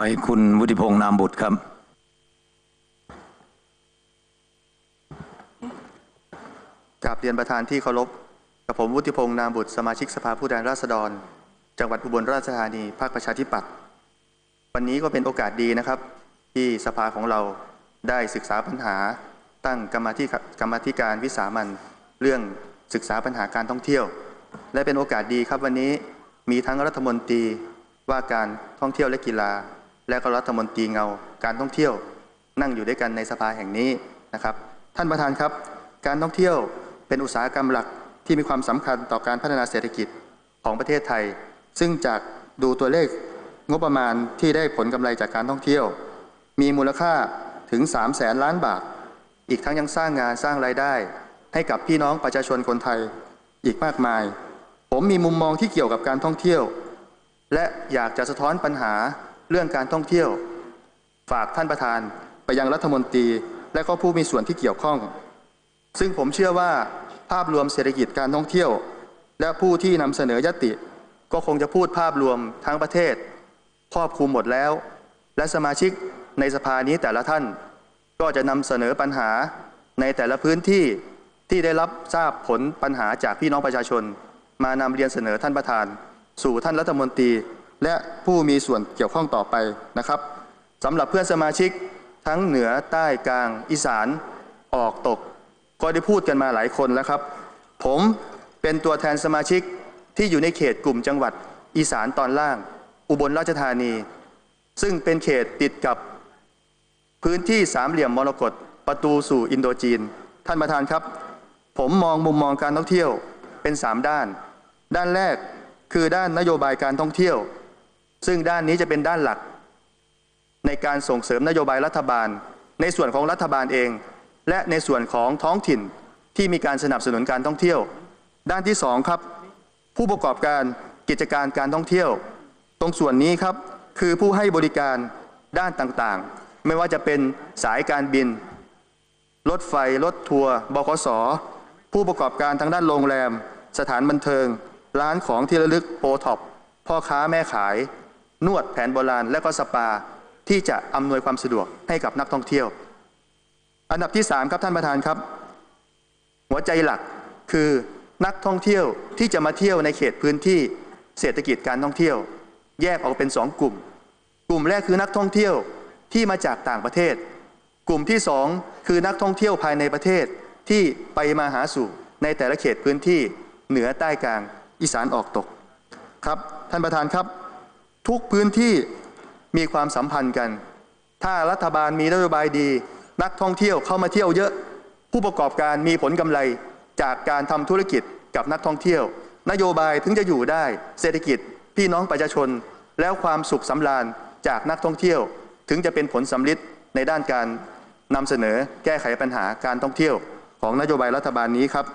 ไปคุณวุฒิพงษ์นามบุตรครับ กราบเรียนประธานที่เคารพ กับผมวุฒิพงษ์นามบุตรสมาชิกสภาผู้แทนราษฎร จังหวัดอุบลราชธานีภาคประชาธิปัตย์วันนี้ก็เป็นโอกาสดีนะครับ ที่สภาของเราได้ศึกษาปัญหา ตั้งกรรมธิกรรมธิการวิสามันเรื่องศึกษาปัญหาการท่องเที่ยว และเป็นโอกาสดีครับวันนี้มีทั้งรัฐมนตรีว่าการท่องเที่ยวและกีฬา และก็รัฐมนตรีเงาการท่องเที่ยวนั่งอยู่ด้วยกันในสภาแห่งนี้นะครับ ท่านประธานครับ การท่องเที่ยวเป็นอุตสาหกรรมหลักที่มีความสำคัญต่อการพัฒนาเศรษฐกิจของประเทศไทย ซึ่งจากดูตัวเลขงบประมาณที่ได้ผลกำไรจากการท่องเที่ยว มีมูลค่าถึง 3 0 0แสนล้านบาท อีกทั้งยังสร้างงานสร้างรายได้ ให้กับพี่น้องประชาชนคนไทยอีกมากมาย ผมมีมุมมองที่เกี่ยวกับการท่องเที่ยว และอยากจะสะท้อนปัญหา เรื่องการท่องเที่ยว ฝากท่านประธานไปยังรัฐมนตรี และก็ผู้มีส่วนที่เกี่ยวข้อง ซึ่งผมเชื่อว่าภาพรวมเศรษฐกิจการท่องเที่ยว และผู้ที่นำเสนอยติ ก็คงจะพูดภาพรวมทั้งประเทศ ครอบคลุมหมดแล้ว และสมาชิกในสภานี้แต่ละท่าน ก็จะนำเสนอปัญหาในแต่ละพื้นที่ที่ได้รับทราบผลปัญหาจากพี่น้องประชาชน มานำเรียนเสนอท่านประธาน สู่ท่านรัฐมนตรี และผู้มีส่วนเกี่ยวข้องต่อไปนะครับสำหรับเพื่อนสมาชิกทั้งเหนือใต้กลางอีสานออกตก ก็ได้พูดกันมาหลายคนแล้วครับ ผมเป็นตัวแทนสมาชิกที่อยู่ในเขตกลุ่มจังหวัดอีสานตอนล่าง อุบลราชธานี ซึ่งเป็นเขตติดกับพื้นที่สามเหลี่ยมมรกตประตูสู่อินโดจีน ท่านประธานครับ ผมมองมุมมองการท่องเที่ยวเป็น 3 ด้าน ด้านแรกคือด้านนโยบายการท่องเที่ยว ซึ่งด้านนี้จะเป็นด้านหลัก ในการส่งเสริมนโยบายรัฐบาล ในส่วนของรัฐบาลเอง และในส่วนของท้องถิ่นที่มีการสนับสนุนการท่องเที่ยว ด้านที่สองครับผู้ประกอบการกิจการการท่องเที่ยว ตรงส่วนนี้ครับคือผู้ให้บริการด้านต่างๆ ไม่ว่าจะเป็นสายการบิน รถไฟ รถทัวร์บขส ผู้ประกอบการทางด้านโรงแรม สถานบันเทิง ร้านของที่ระลึกโอท็อปพ่อค้าแม่ขาย นวดแผนโบราณและก็สปาที่จะอำนวยความสะดวกให้กับนักท่องเที่ยว อันดับที่ 3 ครับท่านประธานครับ หัวใจหลักคือนักท่องเที่ยวที่จะมาเที่ยวในเขตพื้นที่เศรษฐกิจการท่องเที่ยว แยกออกเป็นสองกลุ่ม กลุ่มแรกคือนักท่องเที่ยวที่มาจากต่างประเทศ กลุ่มที่สองคือนักท่องเที่ยวภายในประเทศที่ไปมาหาสู่ในแต่ละเขตพื้นที่เหนือใต้กลางอีสานออกตกครับ ท่านประธานครับ ทุกพื้นที่มีความสัมพันธ์กัน ถ้ารัฐบาลมีนโยบายดี นักท่องเที่ยวเข้ามาเที่ยวเยอะ ผู้ประกอบการมีผลกำไรจากการทำธุรกิจกับนักท่องเที่ยว นโยบายถึงจะอยู่ได้เศรษฐกิจพี่น้องประชาชน แล้วความสุขสำราญจากนักท่องเที่ยว ถึงจะเป็นผลสำลิดในด้านการนำเสนอแก้ไขปัญหาการท่องเที่ยวของนโยบายรัฐบาลนี้ครับ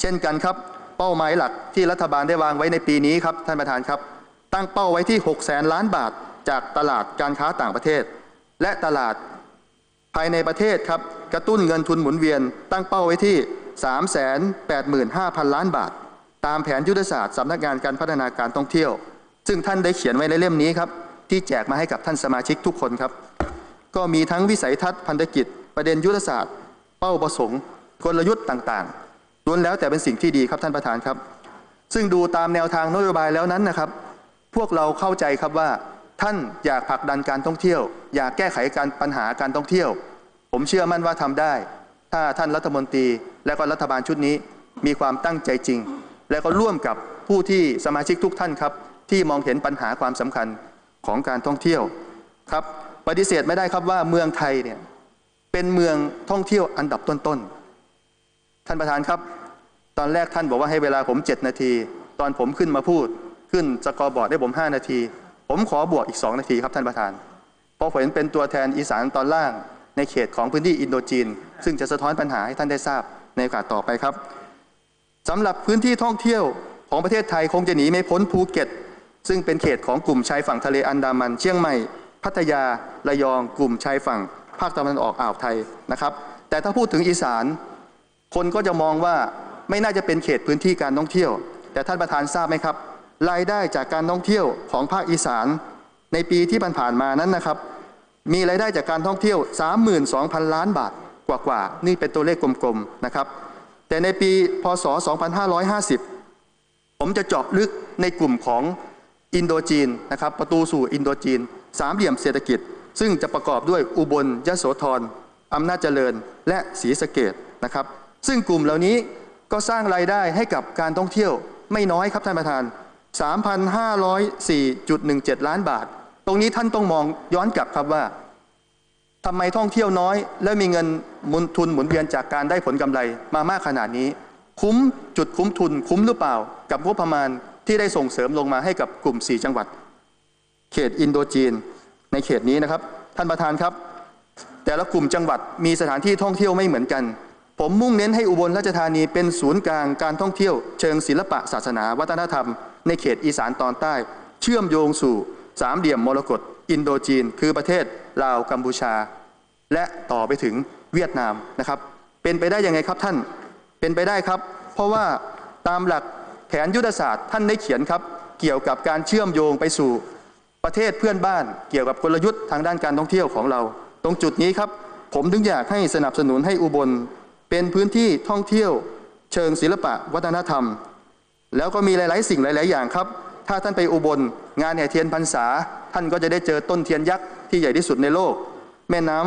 เช่นกันครับ เป้าหมายหลักที่รัฐบาลได้วางไว้ในปีนี้ครับท่านประธานครับ ตั้งเป้าไว้ที่6แสนล้านบาทจากตลาดการค้าต่างประเทศ และตลาดภายในประเทศครับกระตุ้นเงินทุนหมุนเวียน ตั้งเป้าไว้ที่ 385,000 ล้านบาท ตามแผนยุทธศาสตร์สำนักงานการพัฒนาการท่องเที่ยว ซึ่งท่านได้เขียนไว้ในเล่มนี้ครับที่แจกมาให้กับท่านสมาชิกทุกคนครับ ก็มีทั้งวิสัยทัศน์พันธกิจ ประเด็นยุทธศาสตร์ เป้าประสงค์ กลยุทธ์ต่างๆล้วนแล้วแต่เป็นสิ่งที่ดีครับท่านประธานครับ ซึ่งดูตามแนวทางนโยบายแล้วนั้นนะครับ พวกเราเข้าใจครับว่า ท่านอยากผลักดันการท่องเที่ยว อยากแก้ไขการปัญหาการท่องเที่ยว ผมเชื่อมั่นว่าทำได้ ถ้าท่านรัฐมนตรีและก็รัฐบาลชุดนี้มีความตั้งใจจริง และก็ร่วมกับผู้ที่สมาชิกทุกท่านครับ ที่มองเห็นปัญหาความสำคัญของการท่องเที่ยวครับปฏิเสธไม่ได้ครับว่าเมืองไทยเนี่ยเป็นเมืองท่องเที่ยวอันดับต้นๆท่านประธานครับ ตอนแรกท่านบอกว่าให้เวลาผม 7 นาที ตอนผมขึ้นมาพูด ขึ้นสกอร์บอร์ดได้ผม 5 นาที ผมขอบวกอีก 2 นาทีครับท่านประธาน เพราะผมเป็นตัวแทนอีสานตอนล่างในเขตของพื้นที่อินโดจีน ซึ่งจะสะท้อนปัญหาให้ท่านได้ทราบในโอกาสต่อไปครับสำหรับพื้นที่ท่องเที่ยวของประเทศไทยคงจะหนีไม่พ้นภูเก็ต ซึ่งเป็นเขตของกลุ่มชายฝั่งทะเลอันดามัน เชียงใหม่ พัทยา ระยอง กลุ่มชายฝั่ง ภาคตะวันออกอ่าวไทยนะครับ แต่ถ้าพูดถึงอีสาน คนก็จะมองว่าไม่น่าจะเป็นเขตพื้นที่การท่องเที่ยว แต่ท่านประธานทราบไหมครับ รายได้จากการท่องเที่ยวของภาคอีสาน ในปีที่ผ่านๆมานั้นนะครับ มีรายได้จากการท่องเที่ยว 32,000 ล้านบาทกว่าๆนี่เป็นตัวเลขกลมๆนะครับ แต่ในปีพศ 2550 ผมจะเจาะลึกในกลุ่มของอินโดจีนนะครับ ประตูสู่อินโดจีน สามเหลี่ยมเศรษฐกิจ ซึ่งจะประกอบด้วยอุบลยโสธรอำนาจเจริญ และศรีสะเกดนะครับ ซึ่งกลุ่มเหล่านี้ก็สร้างรายได้ให้กับการท่องเที่ยวไม่น้อยครับท่านประธาน 3,504.17 ล้านบาท ตรงนี้ท่านต้องมองย้อนกลับครับว่าทำไมท่องเที่ยวน้อย และมีเงินมุนทุนหมุนเวียนจากการได้ผลกำไรมามากขนาดนี้ คุ้มจุดคุ้มทุน คุ้มหรือเปล่า กับงบประมาณที่ได้ส่งเสริมลงมาให้กับกลุ่ม 4 จังหวัด เขตอินโดจีน ในเขตนี้นะครับ ท่านประธานครับ แต่ละกลุ่มจังหวัดมีสถานที่ท่องเที่ยวไม่เหมือนกัน ผมมุ่งเน้นให้อุบลราชธานีเป็นศูนย์กลางการท่องเที่ยว เชิงศิลปะศาสนา วัฒนธรรม ในเขตอีสานตอนใต้ เชื่อมโยงสู่สามเหลี่ยมมรกตอินโดจีน คือประเทศลาวกัมพูชา และต่อไปถึงเวียดนามนะครับ เป็นไปได้ยังไงครับท่านเป็นไปได้ครับ เพราะว่าตามหลักแผนยุทธศาสตร์ท่านได้เขียนครับ เกี่ยวกับการเชื่อมโยงไปสู่ประเทศเพื่อนบ้าน เกี่ยวกับกลยุทธ์ทางด้านการท่องเที่ยวของเรา ตรงจุดนี้ครับ ผมถึงอยากให้สนับสนุนให้อุบล เป็นพื้นที่ท่องเที่ยว เชิงศิลปะวัฒนธรรม แล้วก็มีหลาย ๆ สิ่งหลาย ๆ อย่างครับ ถ้าท่านไปอุบลงานแห่เทียนพรรษา ท่านก็จะได้เจอต้นเทียนยักษ์ที่ใหญ่ที่สุดในโลก แม่น้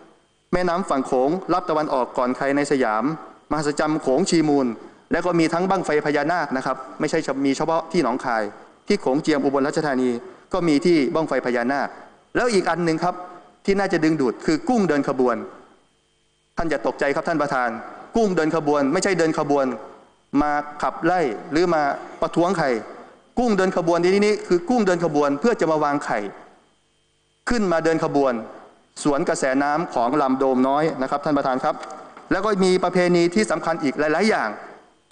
ำแม่น้ำฝั่งโขงรับตะวันออกก่อนใครในสยาม มหัศจรรย์โขงชีมูล และก็มีทั้งบั้งไฟพญานาคนะครับ ไม่ใช่มีเฉพาะที่หนองคาย ที่โขงเจียมอุบลราชธานี ก็มีที่บ้างไฟพญานาค แล้วอีกอันหนึ่งครับที่น่าจะดึงดูดคือกุ้งเดินขบวน ท่านอย่าตกใจครับท่านประธาน กุ้งเดินขบวน ไม่ใช่เดินขบวน มาขับไล่หรือมาประท้วงใครกุ้งเดินขบวนที่นี่คือกุ้งเดินขบวนเพื่อจะมาวางไข่ ขึ้นมาเดินขบวน สวนกระแสน้ำของลำโดมน้อยนะครับ ท่านประธานครับ แล้วก็มีประเพณีที่สำคัญอีกหลาย ๆ อย่าง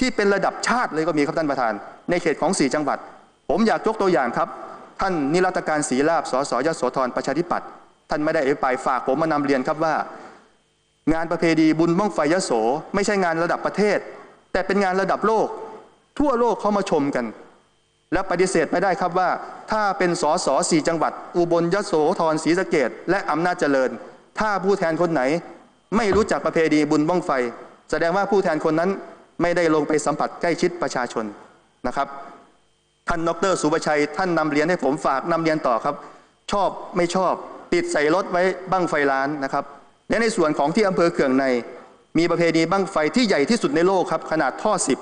ที่เป็นระดับชาติเลยก็มีครับท่านประธาน ในเขตของสีจังหวัด ผมอยากยกตัวอย่างครับ ท่านนิรัตการศรีลาบสสยโสธรประชาธิปัตย์ท่านไม่ได้อภิปรายฝากผมมานำเรียนครับว่า งานประเพณีบุญบ้องไฟยโส ไม่ใช่งานระดับประเทศ แต่เป็นงานระดับโลก ทั่วโลกเขามาชมกัน และปฏิเสธไม่ได้ครับว่า ถ้าเป็นสสสี่จังหวัด อุบลยโสธรศรีสะเกดและอำนาจเจริญ ถ้าผู้แทนคนไหน ไม่รู้จักประเพณีบุญบ้องไฟ แสดงว่าผู้แทนคนนั้นไม่ได้ลงไปสัมผัสใกล้ชิดประชาชนนะครับ ท่านดรสุประชัย ท่านนำเรียนให้ผมฝากนำเรียนต่อครับ ชอบไม่ชอบติดใส่รถไว้บั้งไฟล้านนะครับและในส่วนของที่อำเภอเขื่องใน มีประเพณีบั้งไฟที่ใหญ่ที่สุดในโลกครับ ขนาดท่อสิบ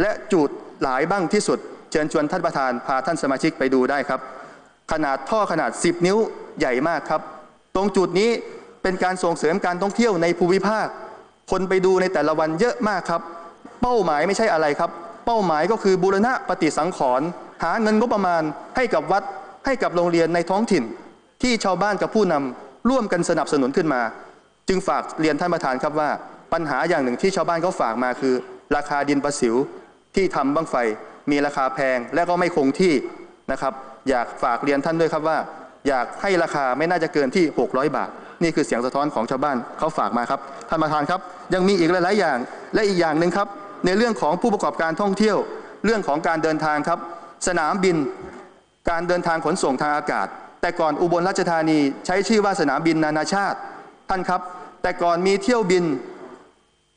และจุดหลายบั้งที่สุด เชิญชวนท่านประธานพาท่านสมาชิกไปดูได้ครับ ขนาดท่อขนาด 10 นิ้วใหญ่มากครับ ตรงจุดนี้เป็นการส่งเสริมการท่องเที่ยวในภูมิภาค คนไปดูในแต่ละวันเยอะมากครับ เป้าหมายไม่ใช่อะไรครับ เป้าหมายก็คือบูรณะปฏิสังขรณ์หาเงินงบประมาณให้กับวัดให้กับโรงเรียนในท้องถิ่น ที่ชาวบ้านกับผู้นำร่วมกันสนับสนุนขึ้นมา จึงฝากเรียนท่านประธานครับว่า ปัญหาอย่างหนึ่งที่ชาวบ้านเขาฝากมาคือ ราคาดินประสิวที่ทำบ้างไฟ มีราคาแพงและก็ไม่คงที่นะครับ อยากฝากเรียนท่านด้วยครับว่า อยากให้ราคาไม่น่าจะเกินที่ 600 บาท นี่คือเสียงสะท้อนของชาวบ้านเขาฝากมาครับท่านประธานครับ ยังมีอีกหลาย ๆ อย่างและอีกอย่างหนึ่งครับ ในเรื่องของผู้ประกอบการท่องเที่ยว เรื่องของการเดินทางครับ สนามบิน การเดินทางขนส่งทางอากาศ แต่ก่อนอุบลราชธานีใช้ชื่อว่าสนามบินนานาชาติ ท่านครับ แต่ก่อนมีเที่ยวบิน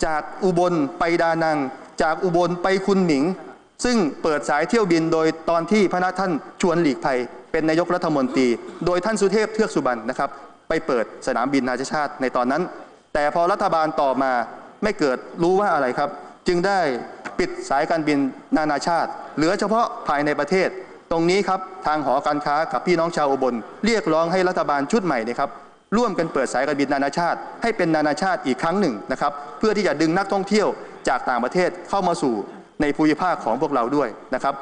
จากอุบลไปดานัง จากอุบลไปคุนหมิง ซึ่งเปิดสายเที่ยวบินโดยตอนที่พระนาท่านชวนหลีกภัย เป็นนายกรัฐมนตรี โดยท่านสุเทพเทือกสุบรรณนะครับ ไปเปิดสนามบินนานาชาติในตอนนั้น แต่พอรัฐบาลต่อมาไม่เกิดรู้ว่าอะไรครับ จึงได้ปิดสายการบินนานาชาติ เหลือเฉพาะภายในประเทศ ตรงนี้ครับทางหอการค้ากับพี่น้องชาวอุบลเรียกร้องให้รัฐบาลชุดใหม่นะครับ ร่วมกันเปิดสายการบินนานาชาติ ให้เป็นนานาชาติอีกครั้งหนึ่งนะครับเพื่อที่จะดึงนักท่องเที่ยวจากต่างประเทศเข้ามาสู่ในภูมิภาคของพวกเราด้วยนะครับ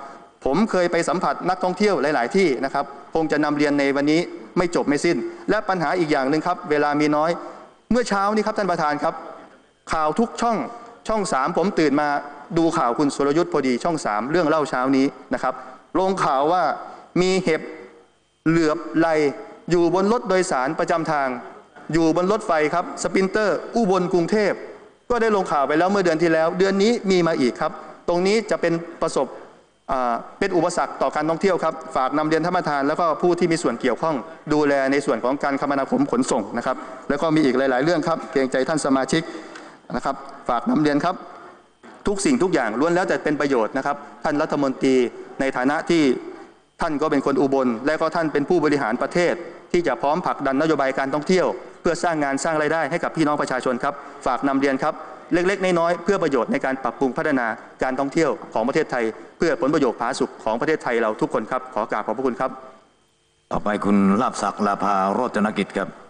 ผมเคยไปสัมผัสนักท่องเที่ยวหลาย ๆ ที่นะครับคงจะนำเรียนในวันนี้ไม่จบไม่สิ้น และปัญหาอีกอย่างหนึ่งครับ เวลามีน้อย เมื่อเช้านี้ครับท่านประธานครับ ข่าวทุกช่องช่องสามผมตื่นมาดูข่าวคุณสุรยุทธ์พอดีช่องสามเรื่องเล่าเช้านี้นะครับลงข่าวว่ามีเห็บเหลือบไล อยู่บนรถโดยสารประจำทาง อยู่บนรถไฟครับสปินเตอร์อุบลกรุงเทพ ก็ได้ลงข่าวไปแล้วเมื่อเดือนที่แล้ว เดือนนี้มีมาอีกครับ ตรงนี้จะเป็นประสบเป็นอุปสรรคต่อการท่องเที่ยวครับฝากนำเรียนท่านประธาน แล้วก็ผู้ที่มีส่วนเกี่ยวข้องดูแลในส่วนของการคมนาคมขนส่งนะครับ แล้วก็มีอีกหลาย ๆ เรื่องครับ เกรงใจท่านสมาชิกนะครับ ฝากนำเรียนครับ ทุกสิ่งทุกอย่างล้วนแล้วแต่เป็นประโยชน์นะครับ ท่านรัฐมนตรีในฐานะที่ ท่านก็เป็นคนอุบล และก็ท่านเป็นผู้บริหารประเทศ ที่จะพร้อมผลักดันนโยบายการท่องเที่ยว เพื่อสร้างงานสร้างรายได้ให้กับพี่น้องประชาชนครับฝากนำเรียนครับเล็กๆ น้อยๆเพื่อประโยชน์ในการปรับปรุงพัฒนาการท่องเที่ยวของประเทศไทย เพื่อผลประโยชน์ผาสุขของประเทศไทยเราทุกคนครับขอกราบขอบพระคุณครับ ต่อไปคุณลาบศักดิ์ลาภาโรจนกิจครับ